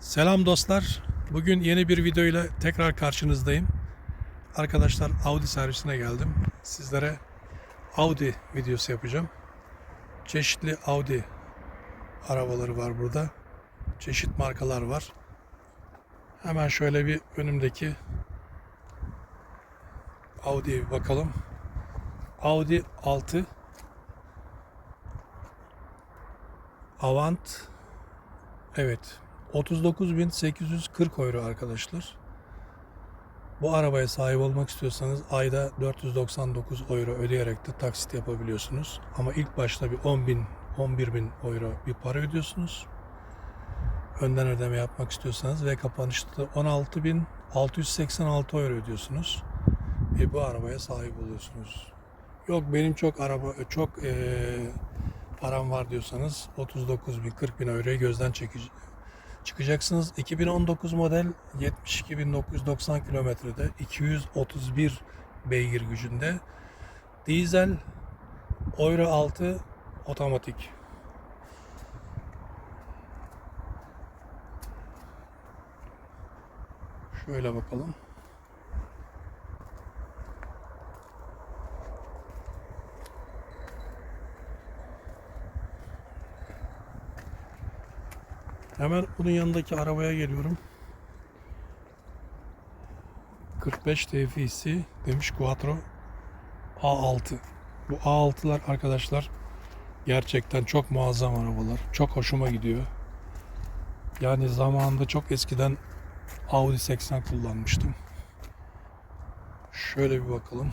Selam dostlar. Bugün yeni bir video ile tekrar karşınızdayım. Arkadaşlar Audi servisine geldim. Sizlere Audi videosu yapacağım. Çeşitli Audi arabaları var burada. Çeşit markalar var. Hemen şöyle bir önümdeki Audi'ye bakalım. Audi 6 Avant Evet 39.840 euro arkadaşlar. Bu arabaya sahip olmak istiyorsanız ayda 499 euro ödeyerek de taksit yapabiliyorsunuz. Ama ilk başta bir 10.000 11.000 euro bir para ödüyorsunuz. Önden ödeme yapmak istiyorsanız ve kapanışta da 16.686 euro ödüyorsunuz. Ve bu arabaya sahip oluyorsunuz. Yok benim çok araba çok eee, param var diyorsanız 39 bin 40 bin euroyu gözden çekici çıkacaksınız. 2019 model 72.990 kilometrede 231 beygir gücünde dizel Euro 6 otomatik. Şöyle bakalım. Hemen bunun yanındaki arabaya geliyorum. 45 TFC demiş Quattro A6. Bu A6'lar arkadaşlar gerçekten çok muazzam arabalar. Çok hoşuma gidiyor. Yani zamanında çok eskiden Audi 80 kullanmıştım. Şöyle bir bakalım.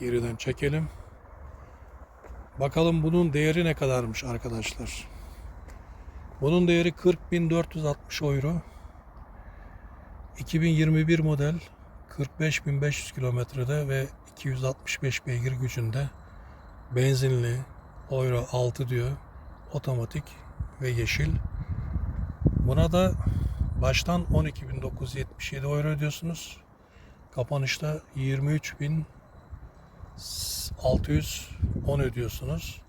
Geriden çekelim. Bakalım bunun değeri ne kadarmış arkadaşlar. Bunun değeri 40.460 euro. 2021 model 45.500 kilometrede ve 265 beygir gücünde benzinli Euro 6 diyor otomatik ve yeşil. Buna da baştan 12.977 euro ödüyorsunuz. Kapanışta 23.610 ödüyorsunuz.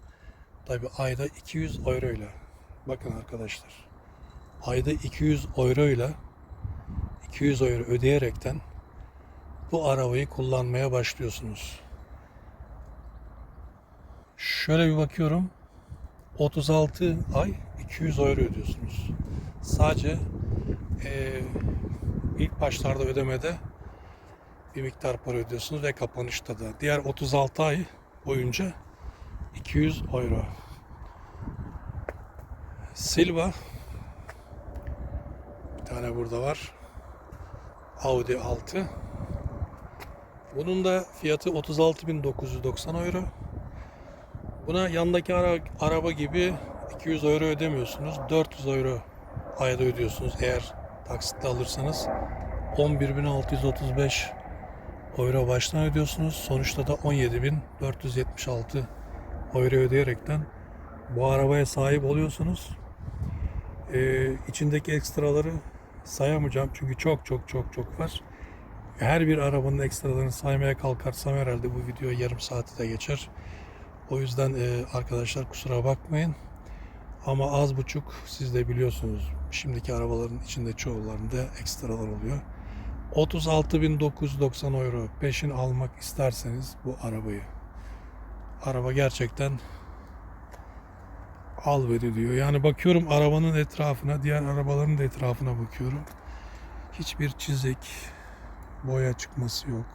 Tabi ayda 200 euro ile Bakın arkadaşlar. Ayda 200 euro ile 200 euro ödeyerekten bu arabayı kullanmaya başlıyorsunuz. Şöyle bir bakıyorum. 36 ay 200 euro ödüyorsunuz. Sadece eee, ilk başlarda ödemede bir miktar para ödüyorsunuz ve kapanışta da. Diğer 36 ay boyunca 200 euro. Silva. Bir tane burada var. Audi 6. Bunun da fiyatı 36.990 euro. Buna yandaki ara, araba gibi 200 euro ödemiyorsunuz. 400 euro ayda ödüyorsunuz eğer taksitle alırsanız. 11.635 euro baştan ödüyorsunuz. Sonuçta da 17.476 euro ödeyerekten bu arabaya sahip oluyorsunuz. Ee, içindeki ekstraları sayamayacağım çünkü çok çok çok çok var. Her bir arabanın ekstralarını saymaya kalkarsam herhalde bu video yarım saati de geçer. O yüzden e, arkadaşlar kusura bakmayın. Ama az buçuk siz de biliyorsunuz. Şimdiki arabaların içinde çoğularında ekstralar oluyor. 36.990 euro peşin almak isterseniz bu arabayı. Araba gerçekten al ver diyor. Yani bakıyorum arabanın etrafına, diğer arabaların da etrafına bakıyorum. Hiçbir çizik, boya çıkması yok.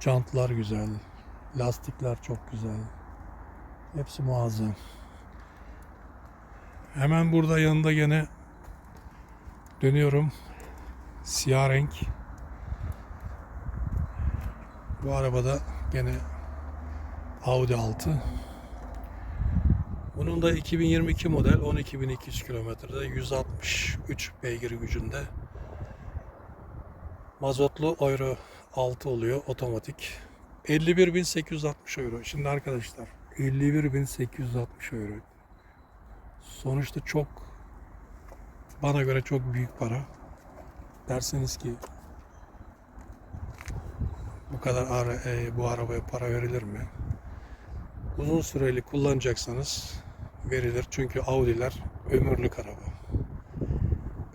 Jantlar güzel. Lastikler çok güzel. Hepsi muazzam. Hemen burada yanında gene dönüyorum. Siyah renk. Bu arabada gene Audi 6. Bunun da 2022 model 12.200 kilometrede 163 beygir gücünde. Mazotlu Euro 6 oluyor otomatik. 51.860 euro. Şimdi arkadaşlar 51.860 euro. Sonuçta çok bana göre çok büyük para. Derseniz ki bu kadar ara, e, bu arabaya para verilir mi? Uzun süreli kullanacaksanız verilir. Çünkü Audi'ler ömürlük araba.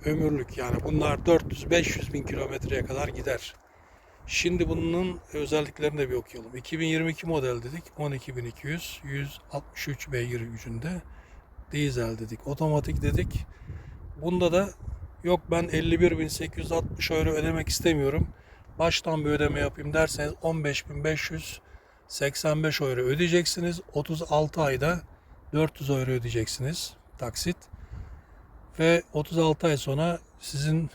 ömürlük yani bunlar 400-500 bin kilometreye kadar gider. Şimdi bunun özelliklerini de bir okuyalım. 2022 model dedik 12200 163 beygir gücünde dizel dedik. Otomatik dedik. Bunda da yok ben 51.860 euro ödemek istemiyorum. Baştan bir ödeme yapayım derseniz 15.585 euro ödeyeceksiniz. 36 ayda 400 euro ödeyeceksiniz taksit. Ve 36 ay sonra sizin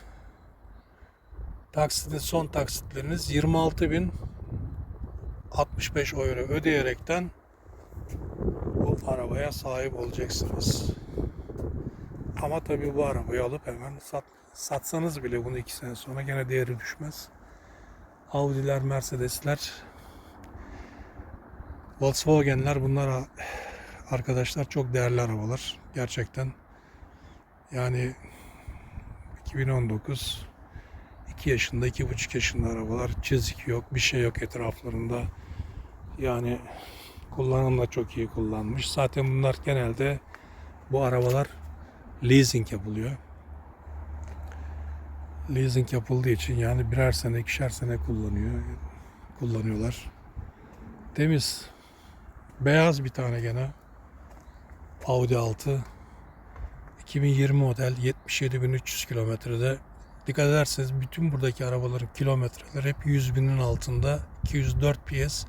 taksitin son taksitleriniz 26.065 euro ödeyerekten bu arabaya sahip olacaksınız. Ama tabii bu arabayı alıp hemen sat, satsanız bile bunu iki sene sonra gene değeri düşmez. Audi'ler, Mercedes'ler, Volkswagen'ler bunlar arkadaşlar çok değerli arabalar. Gerçekten. Yani 2019 2 yaşında, 2,5 yaşında arabalar. Çizik yok, bir şey yok etraflarında. Yani kullanan da çok iyi kullanmış. Zaten bunlar genelde bu arabalar leasing yapılıyor. Leasing yapıldığı için yani birer sene, ikişer sene kullanıyor. Kullanıyorlar. Temiz. Beyaz bir tane gene. Audi 6. 2020 model 77.300 kilometrede. Dikkat ederseniz bütün buradaki arabaların kilometreleri hep 100 binin altında. 204 PS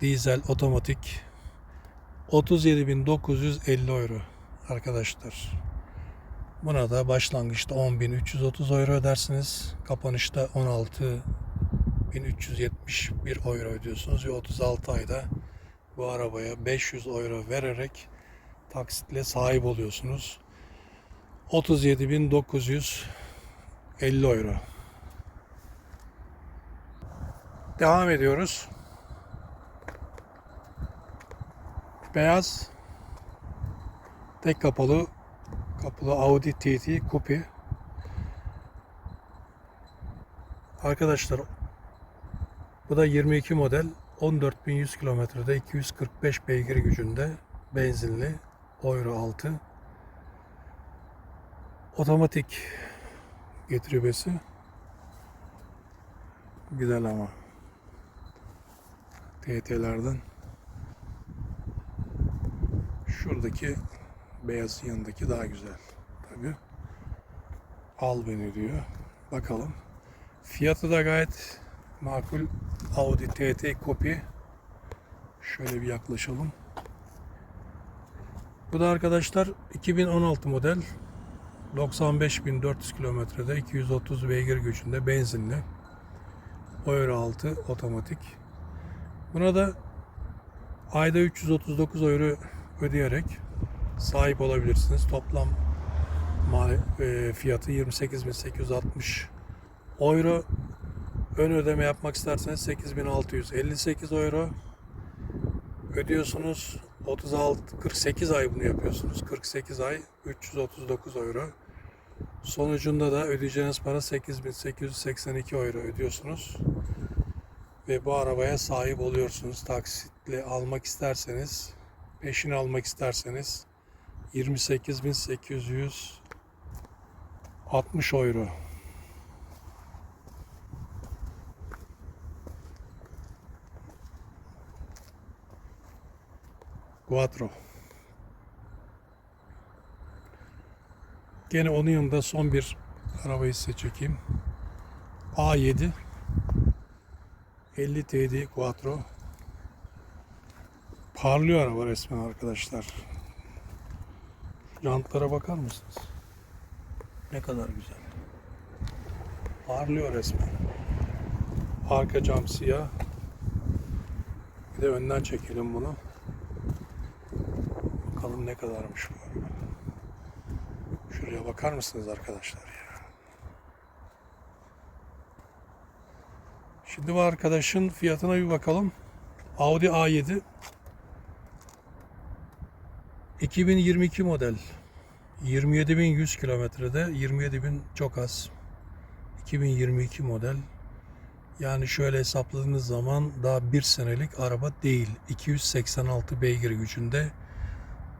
dizel otomatik 37.950 euro arkadaşlar. Buna da başlangıçta 10.330 euro ödersiniz. Kapanışta 16.371 euro ödüyorsunuz ve 36 ayda bu arabaya 500 euro vererek taksitle sahip oluyorsunuz. 37.950 euro. Devam ediyoruz. Beyaz tek kapalı kapılı Audi TT Coupe. Arkadaşlar bu da 22 model 14.100 kilometrede 245 beygir gücünde benzinli Euro 6 otomatik getiribesi güzel ama. TT'lerden şuradaki beyazın yanındaki daha güzel. Tabi al beni diyor. Bakalım. Fiyatı da gayet makul. Audi TT Coupe şöyle bir yaklaşalım bu da arkadaşlar 2016 model 95.400 kilometrede 230 beygir gücünde benzinli Euro 6 otomatik. Buna da ayda 339 euro ödeyerek sahip olabilirsiniz. Toplam e, fiyatı 28.860 euro. Ön ödeme yapmak isterseniz 8658 euro ödüyorsunuz. 36 48 ay bunu yapıyorsunuz. 48 ay 339 euro. Sonucunda da ödeyeceğiniz para 8882 euro ödüyorsunuz. Ve bu arabaya sahip oluyorsunuz. Taksitle almak isterseniz, peşini almak isterseniz 28860 euro. Quattro. Gene onun yanında son bir arabayı size çekeyim. A7 50 TD Quattro. Parlıyor araba resmen arkadaşlar. Jantlara bakar mısınız? Ne kadar güzel. Parlıyor resmen. Arka cam siyah. Bir de önden çekelim bunu. Bakalım ne kadarmış bu. Şuraya bakar mısınız arkadaşlar ya? Şimdi bu arkadaşın fiyatına bir bakalım. Audi A7 2022 model 27.100 kilometrede 27.000 çok az 2022 model yani şöyle hesapladığınız zaman daha bir senelik araba değil 286 beygir gücünde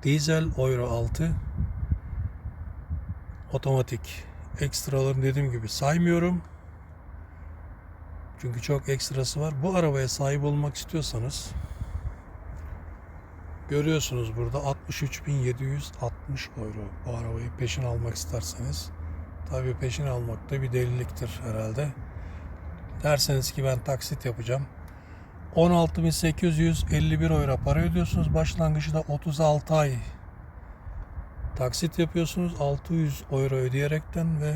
dizel Euro 6 otomatik. Ekstralarını dediğim gibi saymıyorum. Çünkü çok ekstrası var. Bu arabaya sahip olmak istiyorsanız görüyorsunuz burada 63.760 euro bu arabayı peşin almak isterseniz. Tabii peşin almak da bir deliliktir herhalde. Derseniz ki ben taksit yapacağım. 16.851 euro para ödüyorsunuz. Başlangıçta 36 ay taksit yapıyorsunuz. 600 euro ödeyerekten ve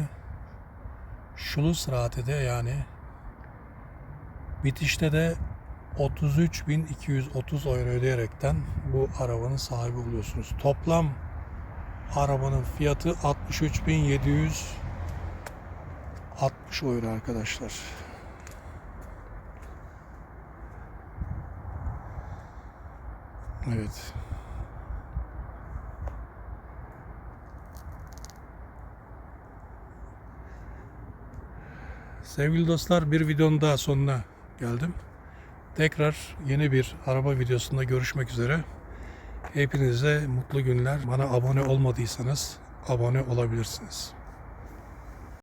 Schlussrate'de yani bitişte de 33.230 euro ödeyerekten bu arabanın sahibi oluyorsunuz. Toplam arabanın fiyatı 63.760 euro arkadaşlar. Evet. Sevgili dostlar bir videonun daha sonuna geldim. Tekrar yeni bir araba videosunda görüşmek üzere. Hepinize mutlu günler. Bana abone olmadıysanız abone olabilirsiniz.